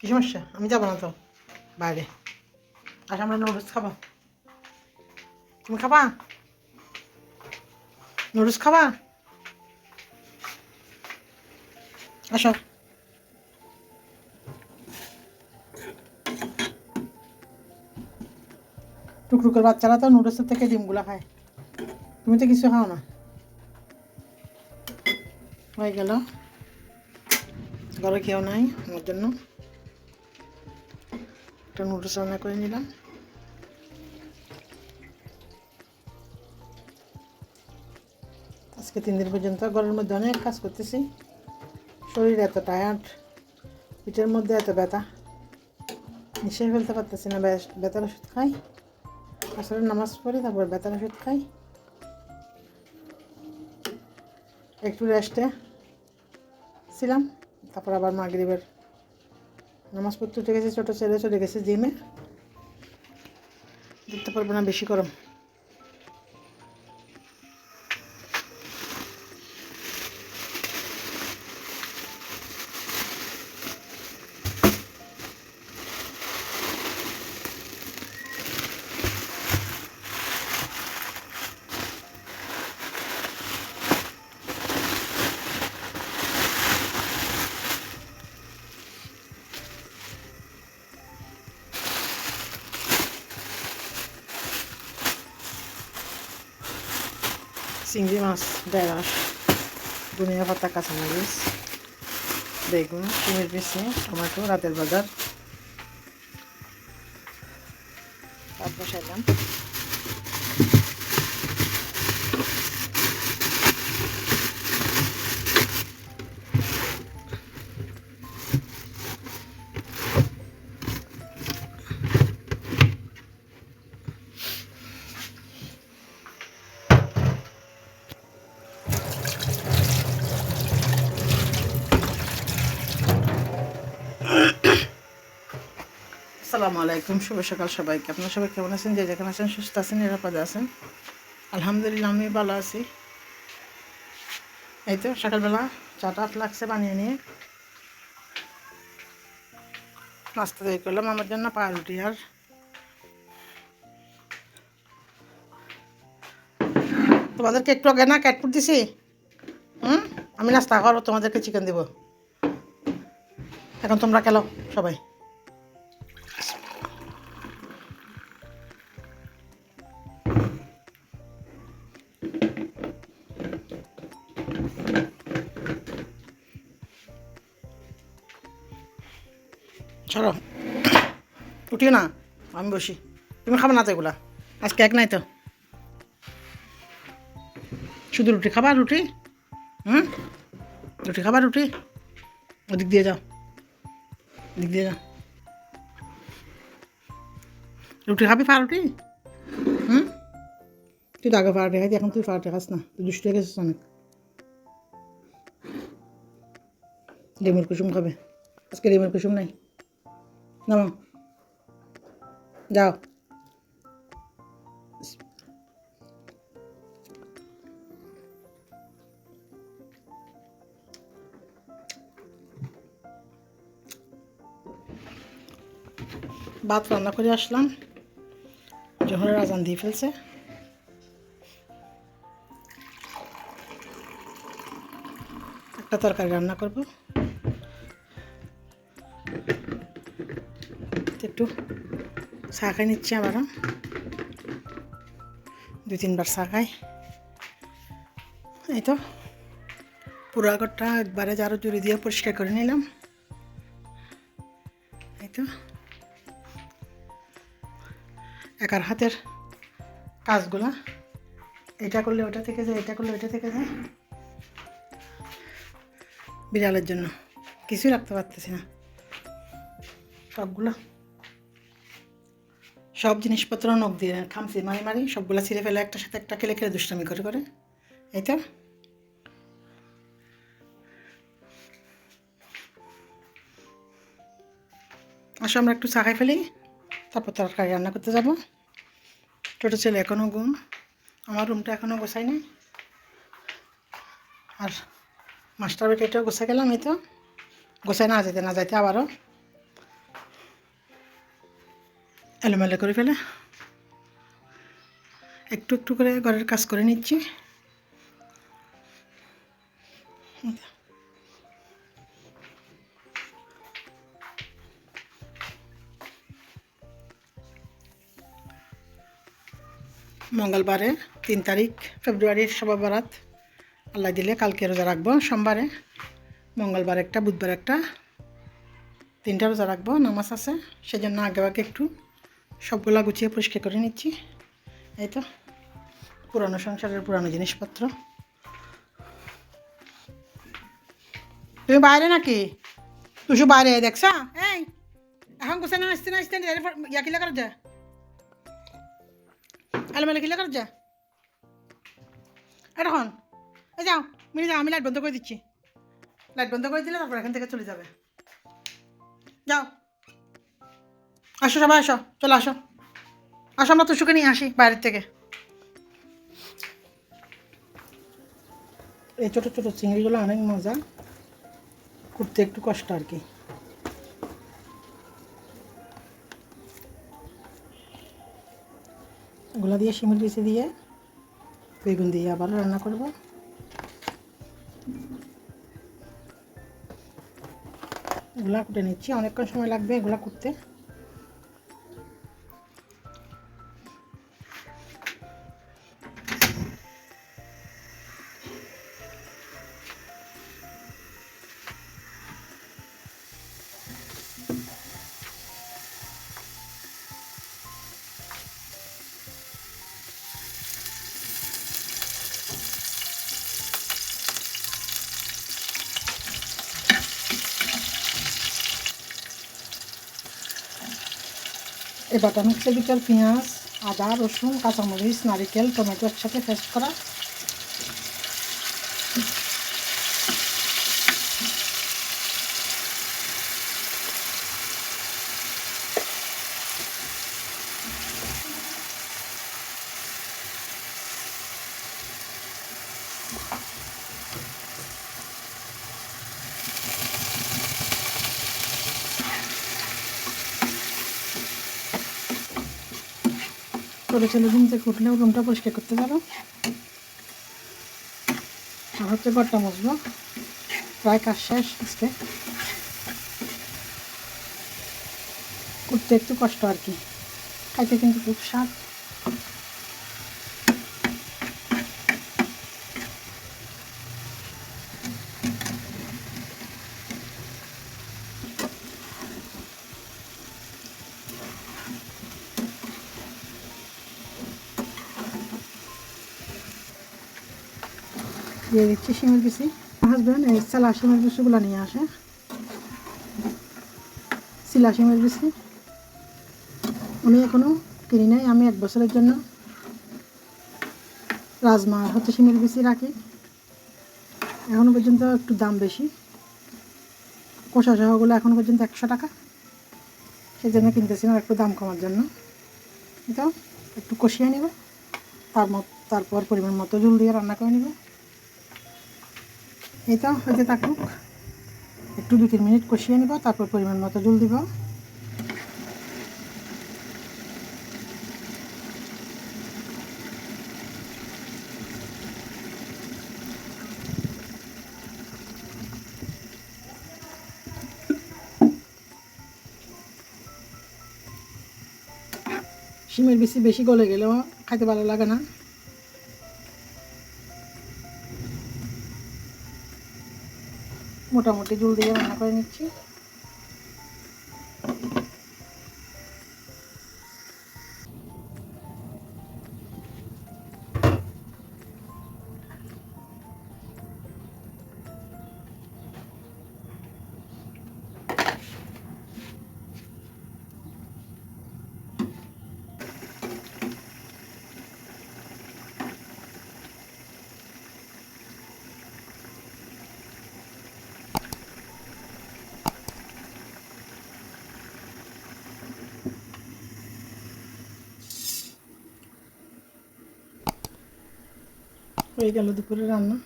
কি সমস্যা? আমি যাব না তো। বাইরে। আস আমরা নুডলস খাব। তুমি খাবা? নুডলস খাবা? আসো। টুকটুকের বাচ্চারা তো নুডলসের থেকে ডিমগুলো খায়। তুমি তো কিছু খাও না। হয়ে গেল। ঘরে কেউ নাই, আমার জন্য। একটা নুডলস রান্না করে নিলাম। আজকে তিন দিন পর্যন্ত ঘরের মধ্যে অনেক কাজ করতেছি। শরীর এত টায়ার্ড পিঠের মধ্যে এত ব্যথা। নিশ্চয়ই ফেলতে পারতেছি না ব্যথার ওষুধ খাই। আসলে নামাজ পড়ি, তারপর ব্যথার ওষুধ খাই। একটু রেস্টে ছিলাম, তারপর আবার মাগরিবের নামাজ পড়তে উঠে গেছে ছোটো ছেলে চলে গেছে জিমে দেখতে পারব না বেশি গরম। চিংড়ি মাছ ঢেঁড়স ধনিয়া পাতা কাঁচামরিচ বেগুন কুমির পিসি টমেটো রাতের বাজার। তারপর বসাইলাম আসসালামু আলাইকুম, শুভ সকাল সবাইকে। আপনারা সবাই কেমন আছেন? যে যেখানে আছেন, সুস্থ আছেন, নিরাপদে আছেন? আলহামদুলিল্লাহ আমি ভালো আছি। এই তো, সকালবেলা চাটা লাগছে বানিয়ে নিয়ে। নাস্তা তৈরি করলাম, আমার জন্য পাউরুটি আর। তোমাদেরকে একটু আগে না ক্যাটফুট দিছি? হুম? আমি নাস্তা করো তোমাদেরকে চিকেন দেবো। এখন তোমরা খেলো, সবাই। চলো উঠিও না, আমি বসি। তুমি খাবে না তো এগুলা? আজকে এক নাই তো। শুধু রুটি খাবা, রুটি? হুম? রুটি খাবা, রুটি? ওদিক দিয়ে যাও। দিক দিয়ে যাও। রুটি খাবি পা রুটি? হুম? তুই তো আগে পাউরুটি খাইতি, এখন তুই পাউরুটি খাস না। তুই দুষ্ট হয়ে গেছিস অনেক। ডিমের কুসুম খাবে। আজকে ডিমের কুসুম নাই। নামো যাও ভাত রান্না করে আসলাম। জোহরের আজান দিয়ে ফেলছে। একটা তরকারি রান্না করব। একটু খাই নিচ্ছি আবারও দু তিনবার খাই। এই তো, পুরো আগরটা একবারে যারও জুড়ি দিয়ে পরিষ্কার করে নিলাম। এই তো একার হাতের কাজগুলা। এটা করলে ওটা থেকে যায়, এটা করলে ওটা থেকে যায়। বিড়ালের জন্য, কিছুই রাখতে পারতেছি না। সবগুলো। সব জিনিসপত্র নখ দিয়ে খামছি মারি মারি, সবগুলো ছিঁড়ে ফেলে একটা সাথে একটা খেলে খেলে দুষ্টামি করে করে। এই তো। আসো, আমরা একটু চা খাই ফেলি, তারপর তরকারি রান্না করতে যাব। ছোটো ছেলে এখনও ঘুম, আমার রুমটা এখনও গোছাই নাই আর মাস্টার বেটাটাও গোছা গেলাম, এই তো। গোছাই না যেতে, না যাইতে আবারও। এলোমেলো করে ফেলে। একটু একটু করে ঘরের কাজ করে নিচ্ছি। মঙ্গলবারে তিন তারিখ, ফেব্রুয়ারির সবা বারাত আল্লাহ দিলে কালকে রোজা রাখব, সোমবারে। মঙ্গলবার একটা, বুধবার একটা। তিনটা রোজা রাখব, নামাজ আছে। সেজন্য আগে আগে একটু সবগুলা গুছিয়ে পরিষ্কার করে নিচ্ছি। এই তো, পুরানো সংসারের পুরানো জিনিসপত্র। তুমি বাইরে নাকি? তুই বাইরে, দেখছা? এই, এখন গোছানো আসতে না আসতে ইয়া কিলা করা যায় আলমারি কিলা করা যায় এখন, এই যাও মিনি যাও, আমি লাইট বন্ধ করে দিচ্ছি। লাইট বন্ধ করে দিলে তারপর এখান থেকে চলে যাবে। যাও। আসো সবাই, আসো, চলো আসো। আসো, আমরা তো সুখে নিয়ে আসি বাইরের থেকে। এই ছোটো ছোটো চিংড়িগুলো অনেক মজা। করতে একটু কষ্ট আর কি। এগুলো দিয়ে শিমুল বিচি দিয়ে বেগুন দিয়ে আবার রান্না করব। এগুলা কুটে নিচ্ছি, অনেকক্ষণ সময় লাগবে এগুলা করতে। এই বাটা মিক্সের ভিতর পেঁয়াজ আদা রসুন কাঁচামরিচ নারিকেল টমেটো একসাথে পেস্ট করা। ছোটো ছেলে রুম থেকে উঠলেও রুমটা পরিষ্কার করতে পারো। আর হচ্ছে ঘরটা মজবো প্রায় কাজ শেষ আজকে। করতে একটু কষ্ট আর কি। খাইতে কিন্তু খুব স্বাদ দিয়ে দিচ্ছি শিমের বিচি। হাজব্যান্ড এই চালা শিমের বিচিগুলো নিয়ে আসে। শিলা শিমের বিচি। আমি এখনও কিনি নাই, আমি এক বছরের জন্য রাজমা হচ্ছে শিমের বিচি রাখি। এখনও পর্যন্ত একটু দাম বেশি। কষা সহগুলো এখনও পর্যন্ত একশো টাকা। সেই জন্য কিনতেছিলাম একটু দাম কমার জন্য। এটাও একটু কষিয়ে নেবে। তার মত তারপর পরিমাণ মতো জল দিয়ে রান্না করে নেব। এটা হইতে থাকুক একটু দু তিন মিনিট কষিয়ে নিব, তারপর পরিমাণ মতো জল দিব। শিমের বেশি বেশি গলে গেলেও খাইতে ভালো লাগে না। মোটামুটি জল দিয়ে রান্না করে নিচ্ছি। হয়ে গেল দুপুরে রান্না।